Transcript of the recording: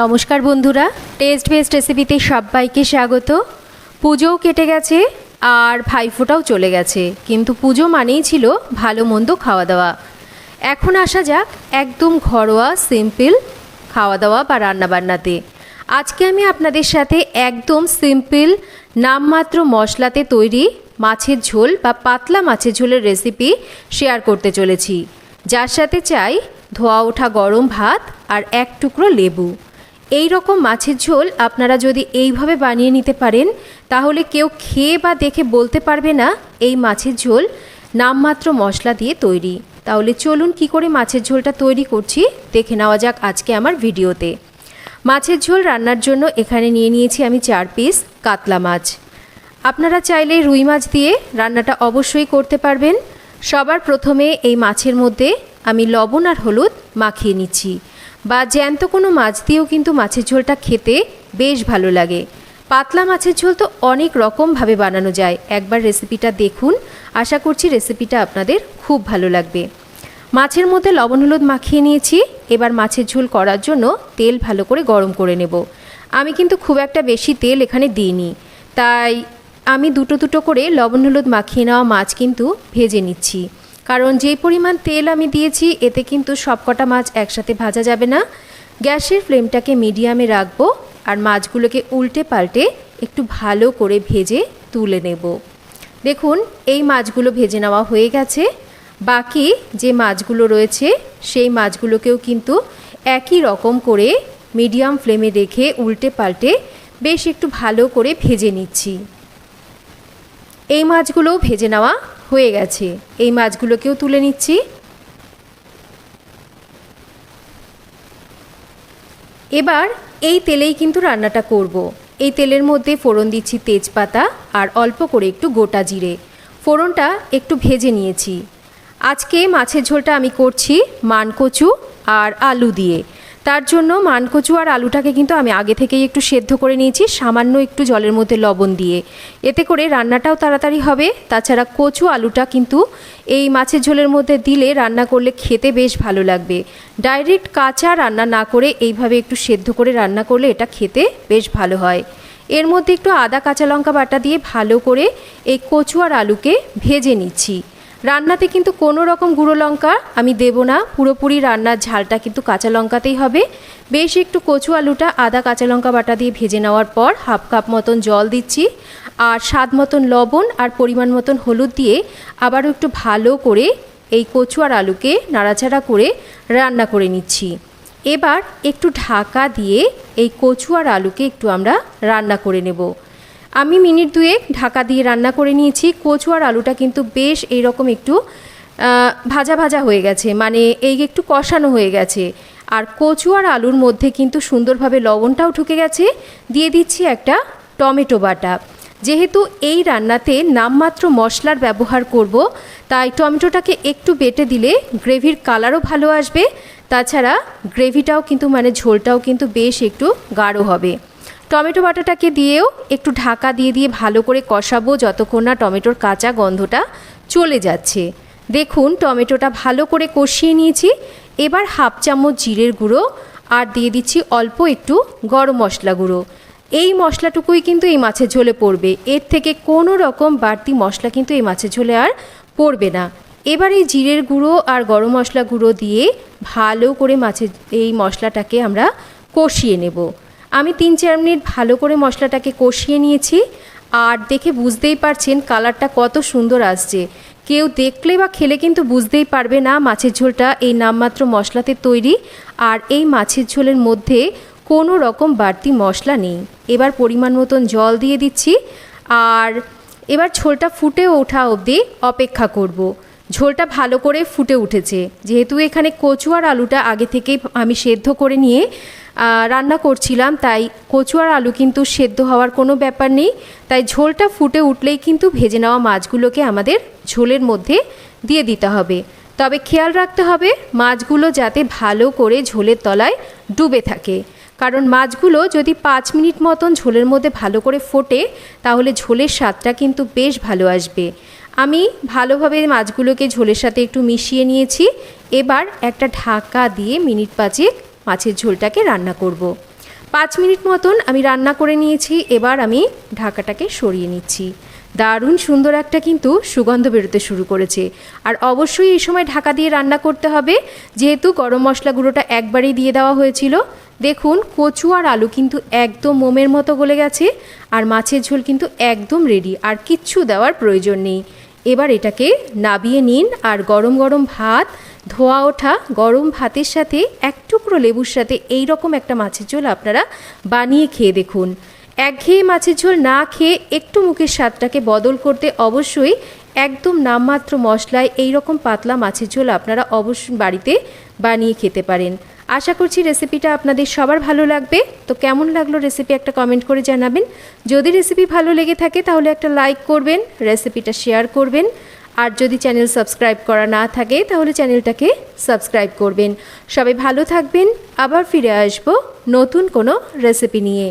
নমস্কার বন্ধুরা test best রেসিপিতে সবাইকে স্বাগত। পুজোও কেটে গেছে, আর ভাইফোঁটাও চলে গেছে। কিন্তু পুজো মানেই ছিল ভালো মন্দ খাওয়া দাওয়া এখন আসা যাক একদম ঘরোয়া সিম্পল খাওয়া দাওয়া বা রান্নাবান্নাতে। আজকে আমি আপনাদের সাথে একদম সিম্পল নামমাত্র মশলাতে তৈরি মাছের ঝোল বা পাতলা মাছের ঝোলের রেসিপি শেয়ার করতে চলেছি। যার সাথে চাই ধোয়া ওঠা গরম ভাত আর এক টুকরো লেবু। এই রকম মাছের ঝোল আপনারা যদি এইভাবে বানিয়ে নিতে পারেন, তাহলে কেউ খেয়ে বা দেখে বলতে পারবে না এই মাছের ঝোল নামমাত্র মশলা দিয়ে তৈরি। তাহলে চলুন কি করে মাছের ঝোলটা তৈরি করছি, দেখে নেওয়া যাক আজকে আমার ভিডিওতে। মাছের ঝোল রান্নার জন্য এখানে নিয়ে নিয়েছি আমি চার পিস কাতলা মাছ। আপনারা চাইলে রুই মাছ দিয়ে রান্নাটা অবশ্যই করতে পারবেন। সবার প্রথমে এই মাছের মধ্যে আমি লবণ আর হলুদ মাখিয়ে নিচ্ছি। বা জ্যান্ত কোনো মাছ দিয়েও কিন্তু মাছের ঝোলটা খেতে বেশ ভালো লাগে। পাতলা মাছের ঝোল তো অনেক রকমভাবে বানানো যায়। একবার রেসিপিটা দেখুন। আশা করছি রেসিপিটা আপনাদের খুব ভালো লাগবে। মাছের মধ্যে লবণ হলুদ মাখিয়ে নিয়েছি। এবার মাছের ঝোল করার জন্য তেল ভালো করে গরম করে নেব। আমি কিন্তু খুব একটা বেশি তেল এখানে দিইনি। তাই আমি দুটো দুটো করে লবণ হলুদ মাখিয়ে নেওয়া মাছ কিন্তু ভেজে নিচ্ছি। কারণ যে পরিমাণ তেল আমি দিয়েছি, এতে কিন্তু সবকটা মাছ একসাথে ভাজা যাবে না। গ্যাসের ফ্লেমটাকে মিডিয়ামে রাখব আর মাছগুলোকে উল্টে পাল্টে একটু ভালো করে ভেজে তুলে নেব। দেখুন, এই মাছগুলো ভেজে নেওয়া হয়ে গেছে। বাকি যে মাছগুলো রয়েছে, সেই মাছগুলোকেও কিন্তু একই রকম করে মিডিয়াম ফ্লেমে রেখে উল্টে পাল্টে বেশ একটু ভালো করে ভেজে নিচ্ছি। এই মাছগুলোও ভেজে নেওয়া হয়ে গেছে। এই মাছগুলোকেও তুলে নিচ্ছি। এবার এই তেলেই কিন্তু রান্নাটা করব। এই তেলের মধ্যে ফোড়ন দিচ্ছি তেজপাতা আর অল্প করে একটু গোটা জিরে। ফোড়নটা একটু ভেজে নিয়েছি। আজকে মাছের ঝোলটা আমি করছি মানকচু আর আলু দিয়ে। তার জন্য মানকচু আর আলুটাকে কিন্তু আমি আগে থেকেই একটু সেদ্ধ করে নিয়েছি, সামান্য একটু জলের মধ্যে লবণ দিয়ে। এতে করে রান্নাটাও তাড়াতাড়ি হবে। তাছাড়া কচু আলুটা কিন্তু এই মাছের ঝোলের মধ্যে দিলে রান্না করলে খেতে বেশ ভালো লাগবে। ডাইরেক্ট কাঁচা রান্না না করে এইভাবে একটু সেদ্ধ করে রান্না করলে এটা খেতে বেশ ভালো হয়। এর মধ্যে একটু আদা, কাঁচা লঙ্কা বাটা দিয়ে ভালো করে এই কচু আর আলুকে ভেজে নিচ্ছি। রান্নাতে কিন্তু কোনো রকম গুঁড়ো লঙ্কা আমি দেব না। পুরোপুরি রান্নার ঝালটা কিন্তু কাঁচা লঙ্কাতেই হবে। বেশ একটু কচু আলুটা আদা কাঁচা লঙ্কা বাটা দিয়ে ভেজে নেওয়ার পর হাফ কাপ মতন জল দিচ্ছি। আর স্বাদ মতন লবণ আর পরিমাণ মতন হলুদ দিয়ে আবারও একটু ভালো করে এই কচু আর আলুকে নাড়াচাড়া করে রান্না করে নিচ্ছি। এবার একটু ঢাকা দিয়ে এই কচু আর আলুকে একটু আমরা রান্না করে নেব। আমি মিনিট দুয়েক ঢাকা দিয়ে রান্না করে নিয়েছি। কচু আর আলুটা কিন্তু বেশ এইরকম একটু ভাজা ভাজা হয়ে গেছে। মানে এই একটু কষানো হয়ে গেছে। আর কচু আর আলুর মধ্যে কিন্তু সুন্দরভাবে লবণটাও ঢুকে গেছে। দিয়ে দিচ্ছি একটা টমেটো বাটা। যেহেতু এই রান্নাতে নামমাত্র মশলার ব্যবহার করব, তাই টমেটোটাকে একটু বেটে দিলে গ্রেভির কালারও ভালো আসবে। তাছাড়া গ্রেভিটাও কিন্তু মানে ঝোলটাও কিন্তু বেশ একটু গাঢ় হবে। টমেটো বাটাটাকে দিয়েও একটু ঢাকা দিয়ে দিয়ে ভালো করে কষাবো যতক্ষণ না টমেটোর কাঁচা গন্ধটা চলে যাচ্ছে। দেখুন, টমেটোটা ভালো করে কষিয়ে নিয়েছি। এবার হাফ চামচ জিরের গুঁড়ো আর দিয়ে দিচ্ছি অল্প একটু গরম মশলা গুঁড়ো। এই মশলাটুকুই কিন্তু এই মাছের ঝোলে পড়বে। এর থেকে কোনো রকম বাড়তি মশলা কিন্তু এই মাছের ঝোলে আর পড়বে না। এবার এই জিরের গুঁড়ো আর গরম মশলা গুঁড়ো দিয়ে ভালো করে মাছের এই মশলাটাকে আমরা কষিয়ে নেব। আমি তিন চার মিনিট ভালো করে মশলাটাকে কষিয়ে নিয়েছি, আর দেখে বুঝতেই পারছেন কালারটা কত সুন্দর আসছে। কেউ দেখলে বা খেলে কিন্তু বুঝতেই পারবে না মাছের ঝোলটা এই নামমাত্র মশলাতে তৈরি, আর এই মাছের ঝোলের মধ্যে কোনো রকম বাড়তি মশলা নেই। এবার পরিমাণ মতন জল দিয়ে দিচ্ছি, আর এবার ঝোলটা ফুটে ওঠা অবধি অপেক্ষা করব। ঝোলটা ভালো করে ফুটে উঠেছে। যেহেতু এখানে কচু আর আলুটা আগে থেকেই আমি সেদ্ধ করে নিয়ে রান্না করছিলাম, তাই কচু আর আলু কিন্তু সেদ্ধ হওয়ার কোনো ব্যাপার নেই। তাই ঝোলটা ফুটে উঠলেই কিন্তু ভেজে নেওয়া মাছগুলোকে আমাদের ঝোলের মধ্যে দিয়ে দিতে হবে। তবে খেয়াল রাখতে হবে, মাছগুলো যাতে ভালো করে ঝোলের তলায় ডুবে থাকে। কারণ মাছগুলো যদি পাঁচ মিনিট মতন ঝোলের মধ্যে ভালো করে ফোটে, তাহলে ঝোলের স্বাদটা কিন্তু বেশ ভালো আসবে। আমি ভালোভাবে মাছগুলোকে ঝোলের সাথে একটু মিশিয়ে নিয়েছি। এবার একটা ঢাকা দিয়ে মিনিট পাঁচেক মাছের ঝোলটাকে রান্না করব। পাঁচ মিনিট মতন আমি রান্না করে নিয়েছি, এবার আমি ঢাকাটাকে সরিয়ে নিচ্ছি। দারুণ সুন্দর একটা কিন্তু সুগন্ধ বেরোতে শুরু করেছে। আর অবশ্যই এই সময় ঢাকা দিয়ে রান্না করতে হবে। যেহেতু গরম মশলা গুঁড়োটা একবারেই দিয়ে দেওয়া হয়েছিল। দেখুন, কচু আর আলু কিন্তু একদম মোমের মতো গলে গেছে। আর মাছের ঝোল কিন্তু একদম রেডি আর কিচ্ছু দেওয়ার প্রয়োজন নেই। এবার এটাকে নাবিয়ে নিন আর গরম গরম ভাত, ধোয়া ওঠা গরম ভাতের সাথে এক টুকরো লেবুর সাথে এই রকম একটা মাছের ঝোল আপনারা বানিয়ে খেয়ে দেখুন। একঘেয়ে মাছের ঝোল না খেয়ে একটু মুখের স্বাদটাকে বদল করতে অবশ্যই একদম নামমাত্র মশলায় এই রকম পাতলা মাছের ঝোল আপনারা অবশ্যই বাড়িতে বানিয়ে খেতে পারেন। আশা করছি রেসিপিটা আপনাদের সবার ভালো লাগবে। তো কেমন লাগল রেসিপি একটা কমেন্ট করে জানাবেন। যদি রেসিপি ভালো লেগে থাকে তাহলে একটা লাইক করবেন রেসিপিটা শেয়ার করবেন। আর যদি চ্যানেল সাবস্ক্রাইব করা না থাকে তাহলে চ্যানেলটাকে সাবস্ক্রাইব করবেন। সবাই ভালো থাকবেন, আবার ফিরে আসব নতুন কোনো রেসিপি নিয়ে।